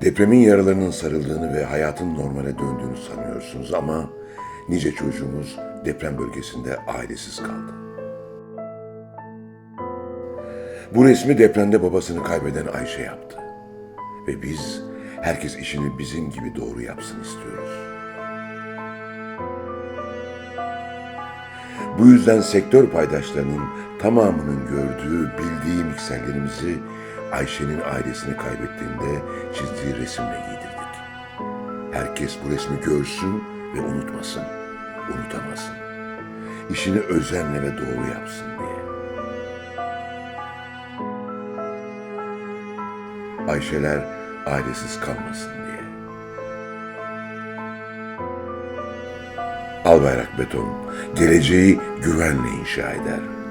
Depremin yaralarının sarıldığını ve hayatın normale döndüğünü sanıyorsunuz ama nice çocuğumuz deprem bölgesinde ailesiz kaldı. Bu resmi depremde babasını kaybeden Ayşe yaptı. Ve biz herkes işini bizim gibi doğru yapsın istiyoruz. Bu yüzden sektör paydaşlarının tamamının gördüğü, bildiği mikserlerimizi Ayşe'nin ailesini kaybettiğinde çizdiği resimle giydirdik. Herkes bu resmi görsün ve unutmasın, unutamasın. İşini özenle ve doğru yapsın diye. Ayşeler ailesiz kalmasın diye. Albayrak Beton geleceği güvenle inşa eder.